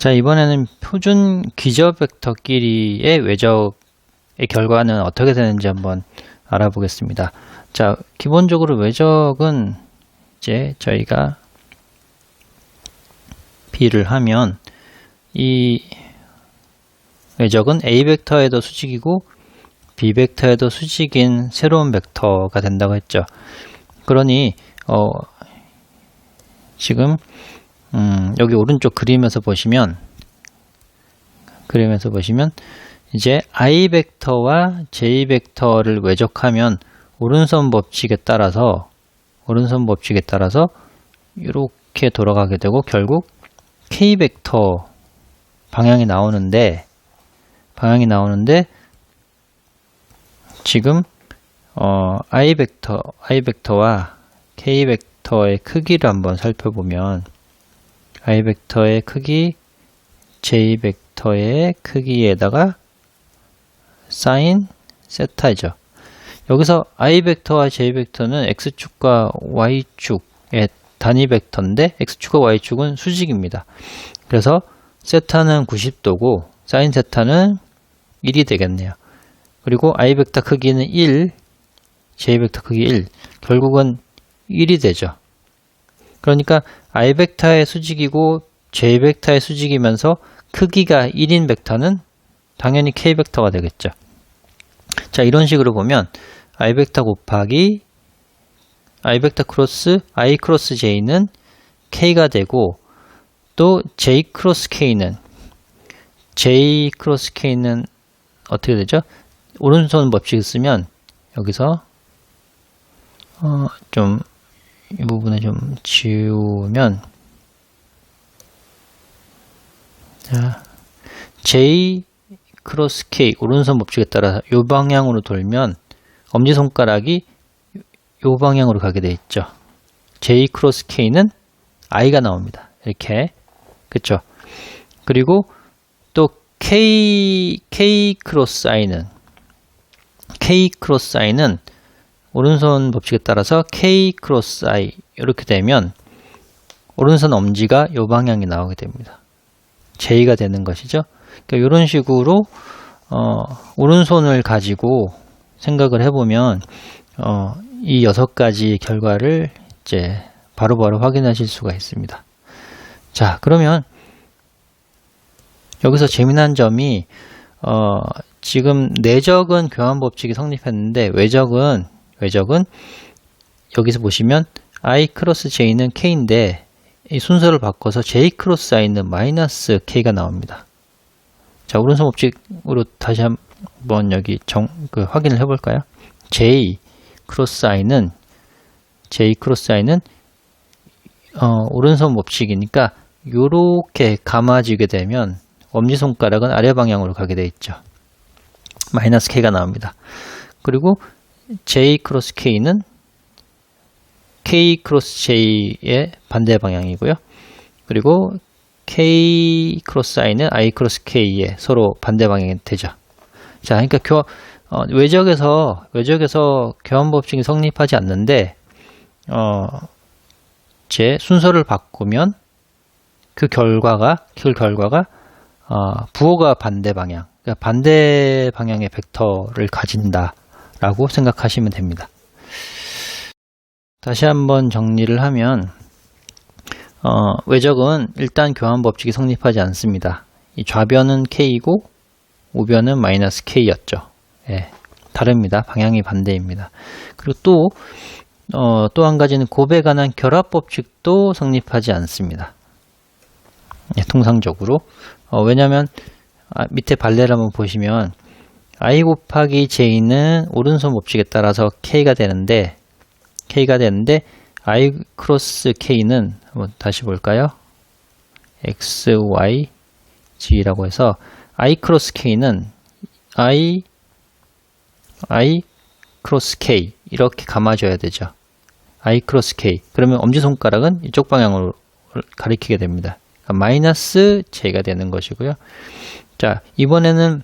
자, 이번에는 표준 기저 벡터 끼리의 외적의 결과는 어떻게 되는지 한번 알아보겠습니다. 자, 기본적으로 외적은 이제 저희가 B를 하면 이 외적은 A 벡터에도 수직이고 B 벡터에도 수직인 새로운 벡터가 된다고 했죠. 그러니 어, 지금 음, 여기 오른쪽 그림에서 보시면 그림에서 보시면 이제 i 벡터와 j 벡터를 외적하면 오른손 법칙에 따라서 오른손 법칙에 따라서 이렇게 돌아가게 되고 결국 k 벡터 방향이 나오는데 방향이 나오는데 지금 어, i 벡터 i 벡터와 k 벡터의 크기를 한번 살펴보면 i 벡터의 크기, j 벡터의 크기에다가 사인 세타죠. 여기서 i 벡터와 j 벡터는 x축과 y축의 단위 벡터인데 x축과 y축은 수직입니다. 그래서 세타는 90도고 사인 세타는 1이 되겠네요. 그리고 i 벡터 크기는 1, j 벡터 크기 1. 결국은 1이 되죠. 그러니까 i 벡터의 수직이고 j 벡터의 수직이면서 크기가 1인 벡터는 당연히 k 벡터가 되겠죠. 자, 이런 식으로 보면 i 벡터 곱하기 i 벡터 크로스 i 크로스 j는 k가 되고 또 j 크로스 k는 j 크로스 k는 어떻게 되죠? 오른손 법칙을 쓰면 여기서 어, 좀 이 부분을 좀 지우면 자 J 크로스 K 오른손 법칙에 따라 이 방향으로 돌면 엄지손가락이 이 방향으로 가게 돼 있죠. J 크로스 K는 I가 나옵니다. 이렇게 그쵸 그리고 또 K K 크로스 I는 K 크로스 I는 오른손 법칙에 따라서 K 크로스 I 이렇게 되면 오른손 엄지가 이 방향이 나오게 됩니다. J가 되는 것이죠. 그러니까 이런 식으로 어, 오른손을 가지고 생각을 해보면 어, 이 여섯 가지 결과를 이제 바로바로 바로 확인하실 수가 있습니다. 자, 그러면 여기서 재미난 점이 어, 지금 내적은 교환 법칙이 성립했는데 외적은 외적은 여기서 보시면 i 크로스 j는 k인데 이 순서를 바꿔서 j 크로스 i는 마이너스 k가 나옵니다. 자 오른손 법칙으로 다시 한번 여기 정, 그 확인을 해볼까요? j 크로스 i는 j 크로스 i는 어, 오른손 법칙이니까 이렇게 감아지게 되면 엄지손가락은 아래 방향으로 가게 되어 있죠. 마이너스 k가 나옵니다. 그리고 J 크로스 K는 K 크로스 J의 반대 방향이고요. 그리고 K 크로스 I는 I 크로스 K의 서로 반대 방향이 되죠. 자, 그러니까 교, 어, 외적에서 외적에서 교환 법칙이 성립하지 않는데 어, 제 순서를 바꾸면 그 결과가 그 결과가 어, 부호가 반대 방향, 그러니까 반대 방향의 벡터를 가진다. 라고 생각하시면 됩니다. 다시 한번 정리를 하면 어, 외적은 일단 교환 법칙이 성립하지 않습니다. 이 좌변은 k이고 우변은 마이너스 k였죠. 예, 다릅니다. 방향이 반대입니다. 그리고 또 어, 또 한 가지는 곱에 관한 결합 법칙도 성립하지 않습니다. 예, 통상적으로 어, 왜냐하면 아, 밑에 발레를 한번 보시면 i 곱하기 j는 오른손 법칙에 따라서 k가 되는데 k가 되는데 i 크로스 k는 한번 다시 볼까요? x, y, g라고 해서 i 크로스 k는 i i 크로스 k 이렇게 감아줘야 되죠. i 크로스 k 그러면 엄지손가락은 이쪽 방향으로 가리키게 됩니다. 그러니까 마이너스 j가 되는 것이고요. 자 이번에는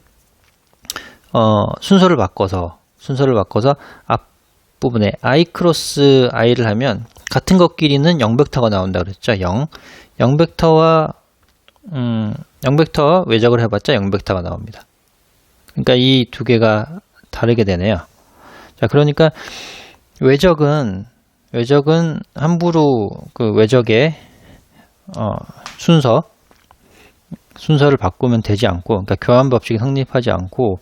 어, 순서를 바꿔서 순서를 바꿔서 앞 부분에 i 크로스 i를 하면 같은 것끼리는 0벡터가 나온다 그랬죠. 0. 0벡터와 음, 0벡터 외적을 해봤자 0벡터가 나옵니다. 그러니까 이 두 개가 다르게 되네요. 자, 그러니까 외적은 외적은 함부로 그 외적의 어, 순서 순서를 바꾸면 되지 않고, 그러니까 교환 법칙이 성립하지 않고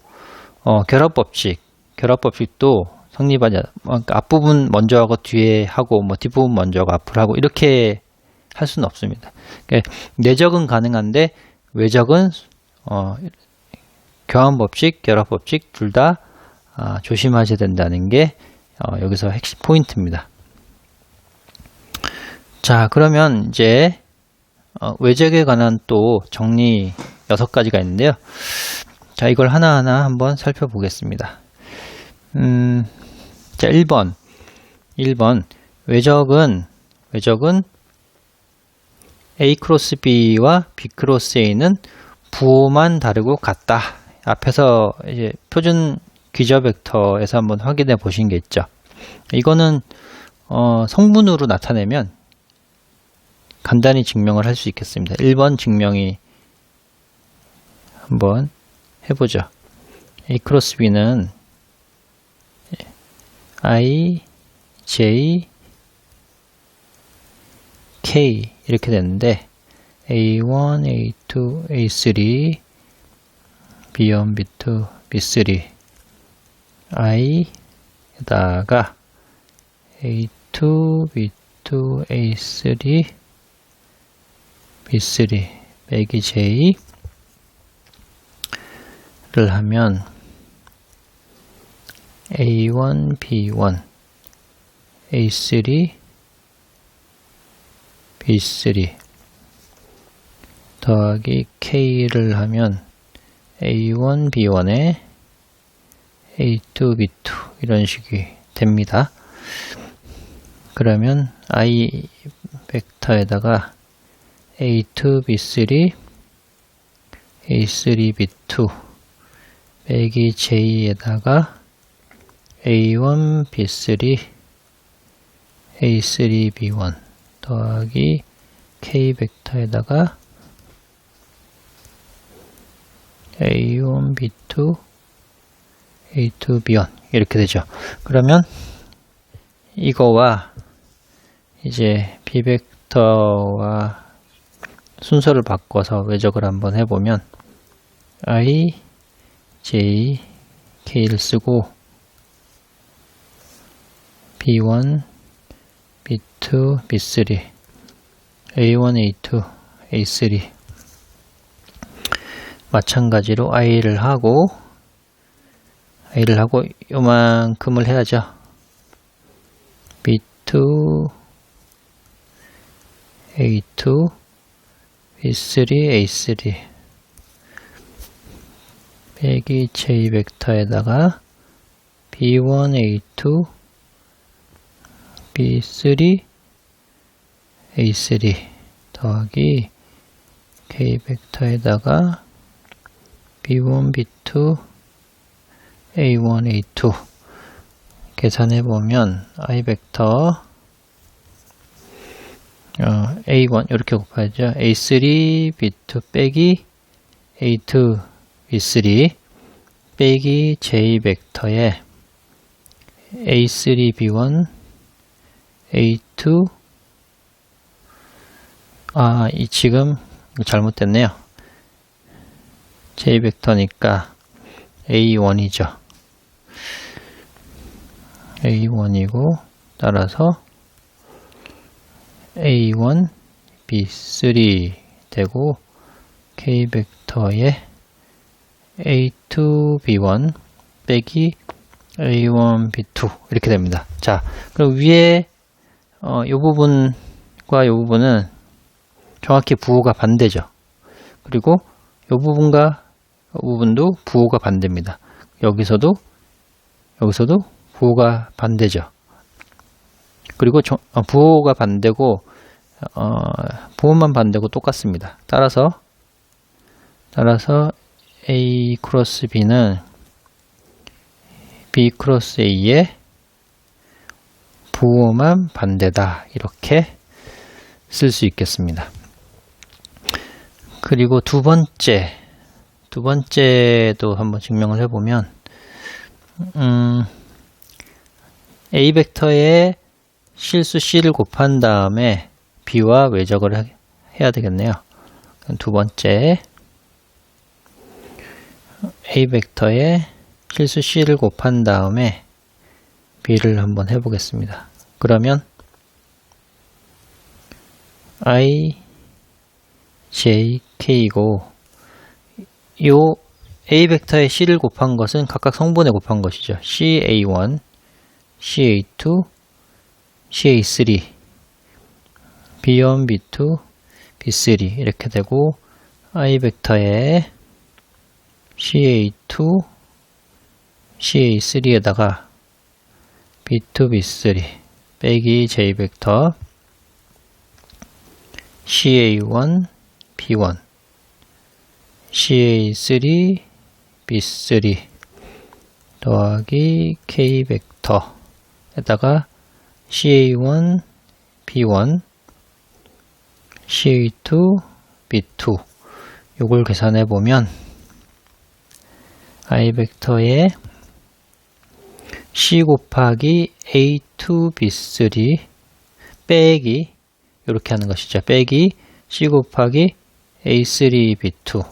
어, 결합 법칙, 결합 법칙도 성립하지 않, 그러니까 앞부분 먼저 하고 뒤에 하고 뭐 뒷부분 먼저 하고 앞으로 하고 이렇게 할 수는 없습니다. 그러니까 내적은 가능한데 외적은 어, 교환 법칙, 결합 법칙 둘 다 아, 조심하셔야 된다는 게 어, 여기서 핵심 포인트입니다. 자, 그러면 이제 어, 외적에 관한 또 정리 6가지가 있는데요. 자, 이걸 하나하나 한번 살펴보겠습니다. 음, 자, 1번. 1번. 외적은, 외적은 A 크로스 B와 B 크로스 A는 부호만 다르고 같다. 앞에서 이제 표준 귀저 벡터에서 한번 확인해 보신 게 있죠. 이거는 어, 성분으로 나타내면 간단히 증명을 할 수 있겠습니다. 1번 증명이 한번 해보죠. A 크로스 B는 I, J, K 이렇게 되는데 A1, A2, A3, B1, B2, B3 I에다가 A2, B2, A3, B3 빼기 J 를 하면 A1, B1, A3, B3 더하기 K를 하면 A1, B1에 A2, B2 이런 식이 됩니다. 그러면 I 벡터에다가 A2, B3, A3, B2 빼기 J에다가 A1, B3, A3, B1 더하기 K 벡터에다가 A1, B2, A2, B1 이렇게 되죠. 그러면 이거와 이제 B 벡터와 순서를 바꿔서 외적을 한번 해보면 I, J, K를 쓰고 B1, B2, B3 A1, A2, A3 마찬가지로 I를 하고 I를 하고 요만큼을 해야죠. B2, A2, B3, A3 빼기 J 벡터에다가 B1, A2, B3, A3 더하기 K 벡터에다가 B1, B2, A1, A2 계산해 보면 I 벡터 어, A1 이렇게 곱하죠. A3, B2 빼기 A2, B3 빼기 J 벡터에 A3, B1, A2 아, 이 지금 잘못됐네요. J 벡터니까 A1이죠. A1이고 따라서 A1, B3 되고 K 벡터에 A2, B1 빼기 A1, B2 이렇게 됩니다. 자, 그럼 위에 어, 이 부분과 이 부분은 정확히 부호가 반대죠. 그리고 이 부분과 이 부분도 부호가 반대입니다. 여기서도 여기서도 부호가 반대죠. 그리고 저, 어, 부호가 반대고 어, 부호만 반대고 똑같습니다. 따라서 따라서 A 크로스 B는 B 크로스 A의 부호만 반대다 이렇게 쓸 수 있겠습니다. 그리고 두 번째, 두 번째도 한번 증명을 해보면, 음, A 벡터에 실수 C를 곱한 다음에 B와 외적을 하- 해야 되겠네요. 두 번째, A 벡터에 실수 C를 곱한 다음에 B를 한번 해보겠습니다. 그러면 I, J, K이고 요 A 벡터에 C를 곱한 것은 각각 성분에 곱한 것이죠. CA1, CA2, CA3, B1, B2, B3 이렇게 되고 I 벡터에 CA2, CA3에다가 B2, B3 빼기 J 벡터 CA1, B1 CA3, B3 더하기 K 벡터에다가 CA1, B1 CA2, B2 요걸 계산해 보면 I 벡터에 C 곱하기 A2, B3 빼기 이렇게 하는 것이죠. 빼기 C 곱하기 A3, B2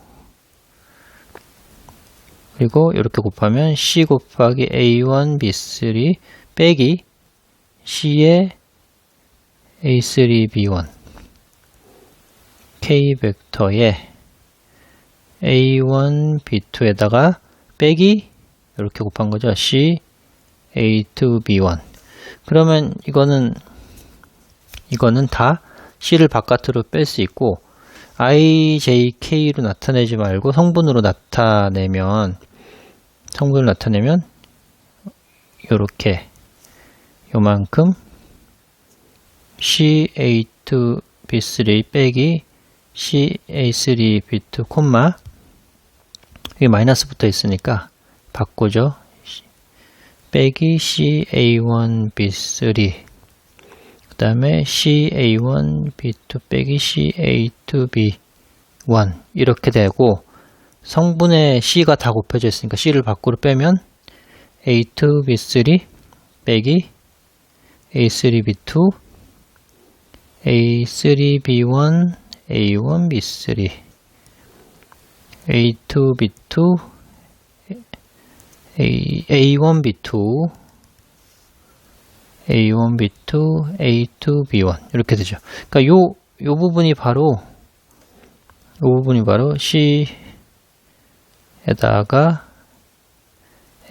그리고 이렇게 곱하면 C 곱하기 A1, B3 빼기 C의 A3, B1 K 벡터에 A1, B2에다가 빼기 이렇게 곱한 거죠. C, A2, B1 그러면 이거는 이거는 다 C를 바깥으로 뺄 수 있고 I, J, K로 나타내지 말고 성분으로 나타내면 성분을 나타내면 요렇게 요만큼 CA2, B3 빼기 CA3, B2 콤마 이게 마이너스 붙어 있으니까 바꾸죠. 빼기 CA1, B3 그 다음에 CA1, B2 빼기 CA2, B1 이렇게 되고 성분에 C가 다 곱해져 있으니까 C를 밖으로 빼면 A2, B3 빼기 A3, B2 A3, B1 A1, B3 A2, B2 A, A1, B2 A1, B2, A2, B1 이렇게 되죠. 그러니까 요, 요 부분이 바로 요 부분이 바로 C에다가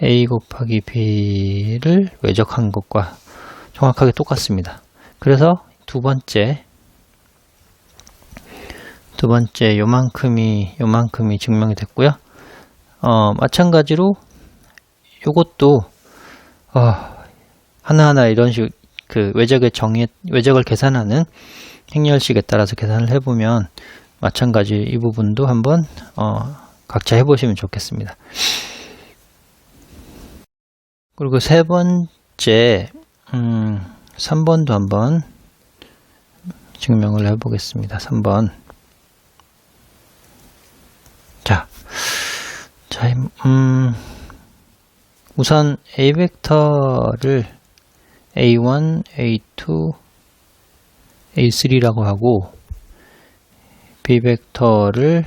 A 곱하기 B를 외적한 것과 정확하게 똑같습니다. 그래서 두 번째 두 번째 요만큼이 요만큼이 증명이 됐고요. 어, 마찬가지로 요것도 어, 하나하나 이런 식 그 외적의 정의 외적을 계산하는 행렬식에 따라서 계산을 해보면 마찬가지 이 부분도 한번 어, 각자 해보시면 좋겠습니다. 그리고 세 번째 음, 3번도 한번 증명을 해보겠습니다. 3번 자, 자, 음, 우선 A 벡터를 A1, A2, A3라고 하고 B 벡터를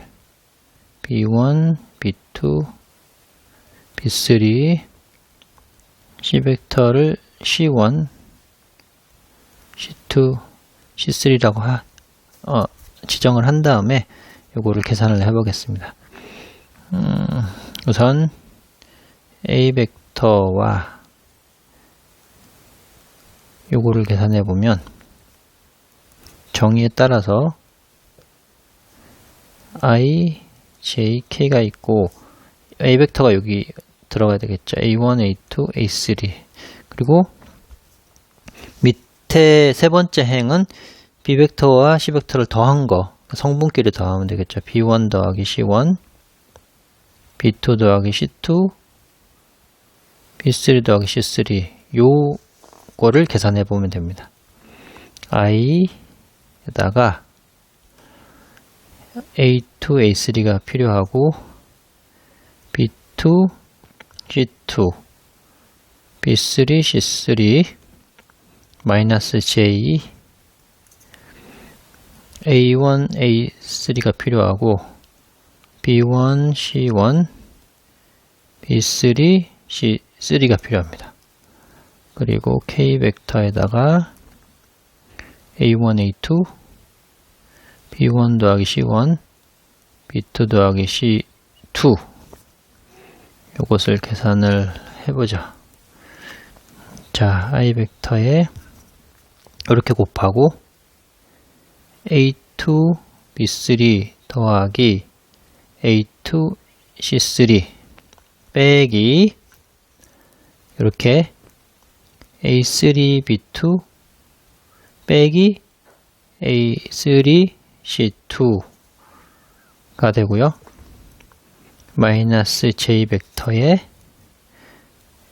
B1, B2, B3, C 벡터를 C1, C2, C3라고 하, 어, 지정을 한 다음에 요거를 계산을 해보겠습니다. 음, 우선 A 벡터와 요거를 계산해 보면 정의에 따라서 i, j, k가 있고 a 벡터가 여기 들어가야 되겠죠. a1, a2, a3 그리고 밑에 세 번째 행은 b 벡터와 c 벡터를 더한 거 성분끼리 더하면 되겠죠. b1 더하기 c1 b2 더하기 c2 b3 더하기 c3 요거를 계산해 보면 됩니다. i에다가 A2, A3가 필요하고 B2, G2, B3, C3, 마이너스 J, A1, A3가 필요하고 B1, C1, B3, C3가 필요합니다. 그리고 K 벡터에다가 A1, A2, B1 더하기 C1, B2 더하기 C2 이것을 계산을 해보자. 자, I 벡터에 이렇게 곱하고 A2, B3 더하기 A2, C3 빼기 이렇게 A3, B2 빼기 A3, C2가 되고요. 마이너스 J 벡터에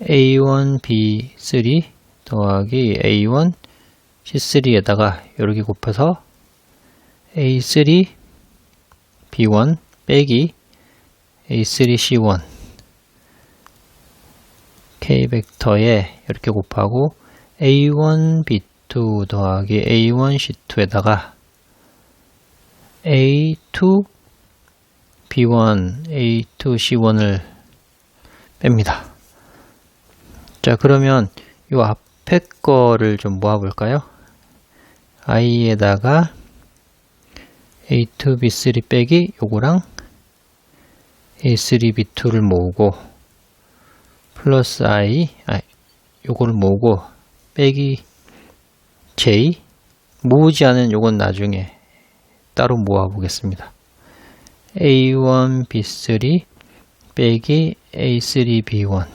A1, B3 더하기 A1, C3에다가 이렇게 곱해서 A3, B1 빼기 A3, C1 K 벡터에 이렇게 곱하고 A1, B2 더하기 A1, C2에다가 A2, B1, A2, C1을 뺍니다. 자, 그러면 이 앞에 거를 좀 모아볼까요? i에다가 A2, B3 빼기 요거랑 A3, B2를 모으고 플러스 i, 아, 요거를 모으고 빼기 j 모으지 않은 요건 나중에 따로 모아 보겠습니다. A1, B3 빼기 A3, B1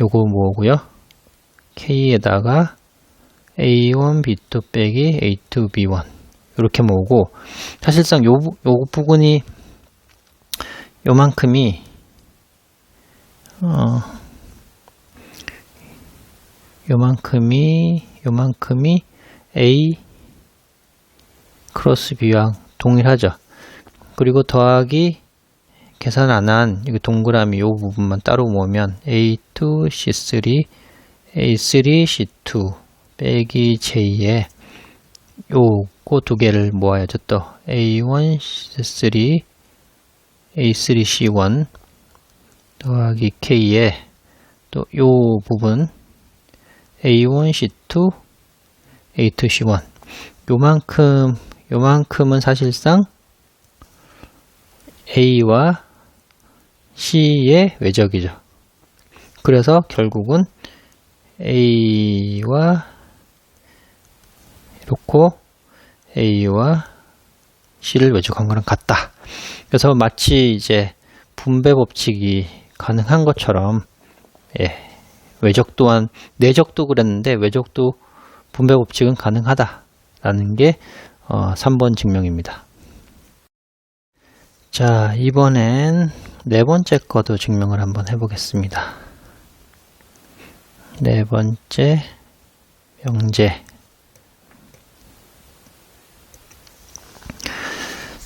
요거 모으고요. K에다가 A1, B2 빼기 A2, B1 이렇게 모으고 사실상 요, 요 부분이 요만큼이 어, 요만큼이 요만큼이 A 크로스 B랑 동일하죠. 그리고 더하기 계산 안한 동그라미 요 부분만 따로 모으면 A2, C3, A3, C2 빼기 J에 요거 두 개를 모아야죠. 또 A1, C3, A3, C1 더하기 K에 또 요 부분 A1, C2, A2, C1 요만큼 요만큼은 사실상 A와 C의 외적이죠. 그래서 결국은 A와 이렇고 A와 C를 외적한 거랑 같다. 그래서 마치 이제 분배 법칙이 가능한 것처럼 예, 외적 또한 내적도 그랬는데 외적도 분배 법칙은 가능하다라는 게 어, 3번 증명입니다. 자, 이번엔 네 번째 거도 증명을 한번 해보겠습니다. 네 번째 명제.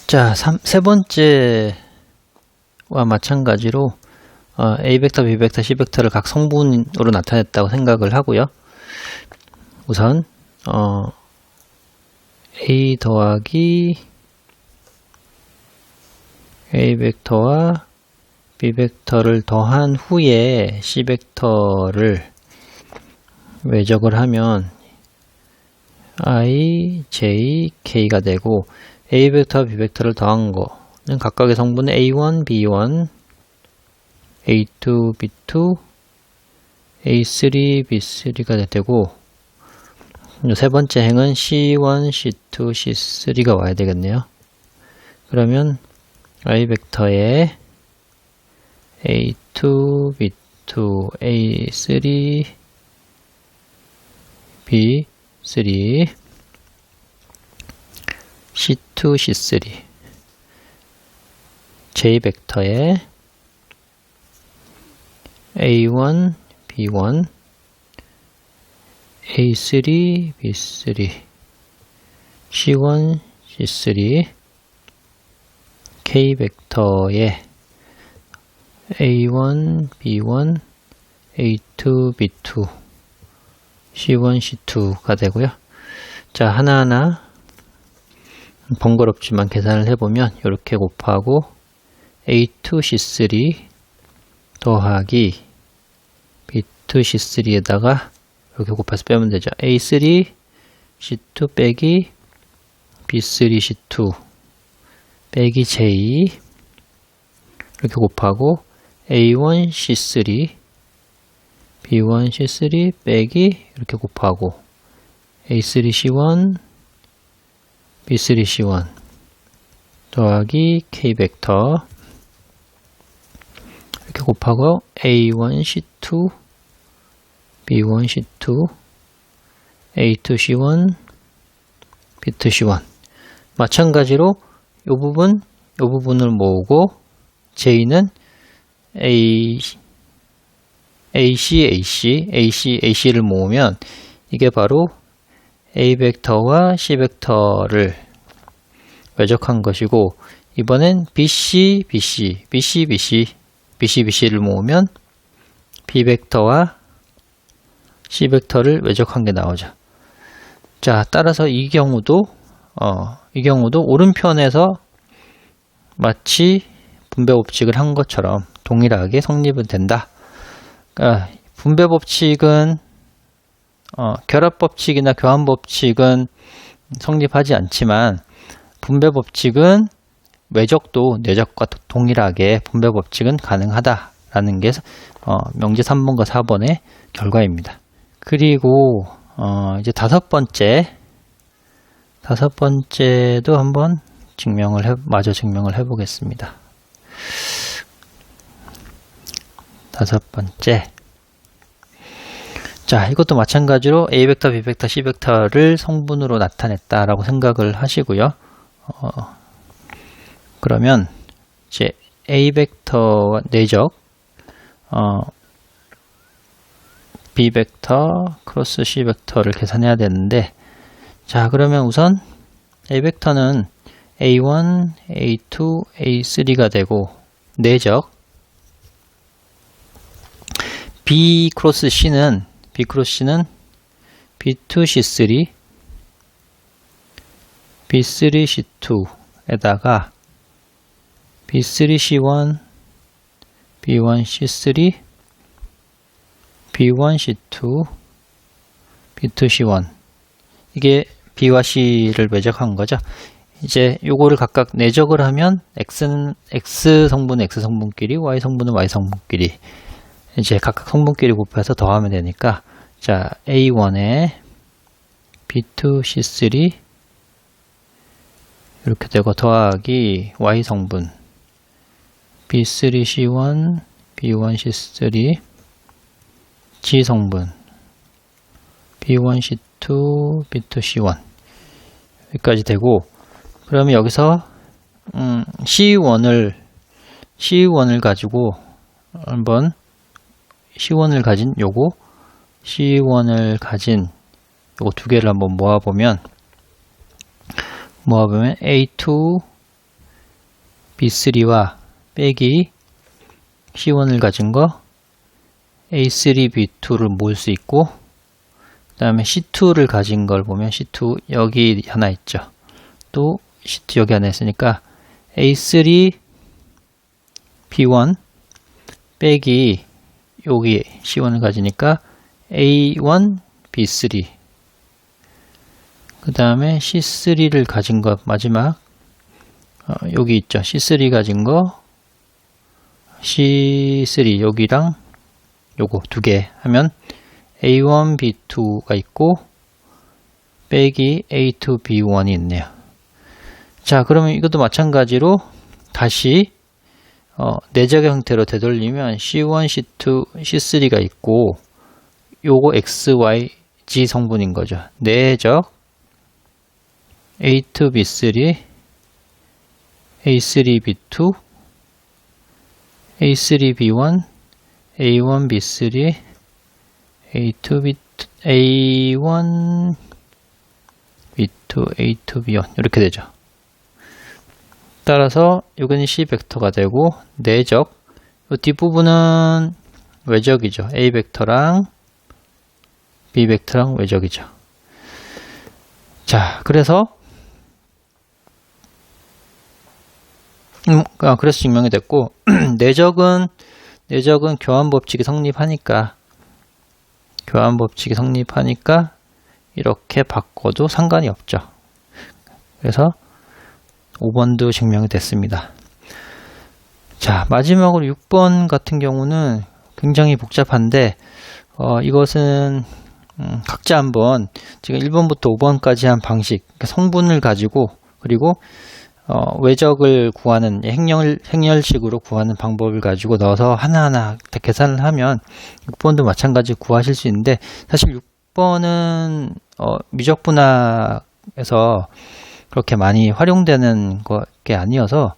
자, 3, 세 번째와 마찬가지로 어, A 벡터, B 벡터, C 벡터를 각 성분으로 나타냈다고 생각을 하고요. 우선 어, A 더하기 A 벡터와 B 벡터를 더한 후에 C 벡터를 외적을 하면 I, J, K가 되고 A 벡터와 B 벡터를 더한 거는 각각의 성분은 A1, B1, A2, B2, A3, B3가 되고 세 번째 행은 C1, C2, C3가 와야 되겠네요. 그러면 i 벡터에 A2, B2, A3, B3, C2, C3 J 벡터에 A1, B1, A3, B3, C1, C3, K 벡터의 A1, B1, A2, B2, C1, C2가 되고요. 자, 하나하나 번거롭지만 계산을 해보면 이렇게 곱하고 A2, C3 더하기 B2, C3에다가 이렇게 곱해서 빼면 되죠. A3, C2 빼기 B3, C2 빼기 J 이렇게 곱하고 A1, C3 B1, C3 빼기 이렇게 곱하고 A3, C1 B3, C1 더하기 K 벡터 이렇게 곱하고 A1, C2 B1, C2 A2, C1 B2, C1 마찬가지로 이 부분, 이 부분을 모으고 J는 A, AC, AC, AC, AC를 모으면 이게 바로 A 벡터와 C 벡터를 외적한 것이고 이번엔 BC, BC, BC, BC, BC, BC를 모으면 B 벡터와 C 벡터를 외적한 게 나오죠. 자, 따라서 이 경우도 어, 이 경우도 오른편에서 마치 분배 법칙을 한 것처럼 동일하게 성립은 된다. 그러니까 분배 법칙은 어, 결합 법칙이나 교환 법칙은 성립하지 않지만 분배 법칙은 외적도 내적과 동일하게 분배 법칙은 가능하다라는 게 어, 명제 3번과 4번의 결과입니다. 그리고 어, 이제 다섯 번째 다섯 번째도 한번 증명을 해, 마저 증명을 해보겠습니다. 다섯 번째. 자, 이것도 마찬가지로 A 벡터, B 벡터, C 벡터를 성분으로 나타냈다라고 생각을 하시고요. 어, 그러면 이제 A 벡터 내적 어, B 벡터 크로스 C 벡터를 계산해야 되는데 자, 그러면 우선 A 벡터는 A1, A2, A3가 되고 내적 B 크로스 C는 B 크로스 C는 B2, C3 B3, C2에다가 B3, C1 B1, C3 B1, C2 B2, C1 이게 B와 C를 외적한 거죠. 이제 요거를 각각 내적을 하면 X는 X 성분 X 성분끼리 Y 성분은 Y 성분끼리 이제 각각 성분끼리 곱해서 더하면 되니까 자 A1에 B2, C3 이렇게 되고 더하기 Y 성분. B3, C1 B1, C3 G 성분. B1, C2 B2, C1 여기까지 되고 그러면 여기서 음, C1을 C1을 가지고 한번 C1을 가진 요거 C1을 가진 요거 두 개를 한번 모아보면 모아보면 A2 B3와 빼기 C1을 가진 거 A3 B2를 모을 수 있고 그 다음에 C2를 가진 걸 보면 C2 여기 하나 있죠. 또 C2 여기 하나 있으니까 A3 B1 빼기 여기 C1을 가지니까 A1 B3 그 다음에 C3를 가진 것 마지막. 어, 여기 있죠. C3 가진 거. C3 여기랑 요거 두 개 하면 A1 B2가 있고 빼기 A2 B1이 있네요. 자 그러면 이것도 마찬가지로 다시 어, 내적의 형태로 되돌리면 C1, C2, C3가 있고 요거 X, Y, G 성분인 거죠. 내적 A2, B3, A3, B2, A3, B1, A1, B3, A2, B2, A1, B2, A2, B1 이렇게 되죠. 따라서 이건 C 벡터가 되고 내적 이 뒷부분은 외적이죠. A 벡터랑 B 벡터랑 외적이죠. 자, 그래서 음, 아, 그래서 증명이 됐고 내적은 내적은 교환 법칙이 성립하니까 교환 법칙이 성립하니까 이렇게 바꿔도 상관이 없죠. 그래서 5번도 증명이 됐습니다. 자, 마지막으로 6번 같은 경우는 굉장히 복잡한데 어, 이것은 음, 각자 한번 지금 1번부터 5번까지 한 방식, 그러니까 성분을 가지고 그리고 어, 외적을 구하는 행렬, 행렬식으로 구하는 방법을 가지고 넣어서 하나하나 다 계산을 하면 6번도 마찬가지 구하실 수 있는데 사실 6번은 어, 미적분학에서 그렇게 많이 활용되는 게 아니어서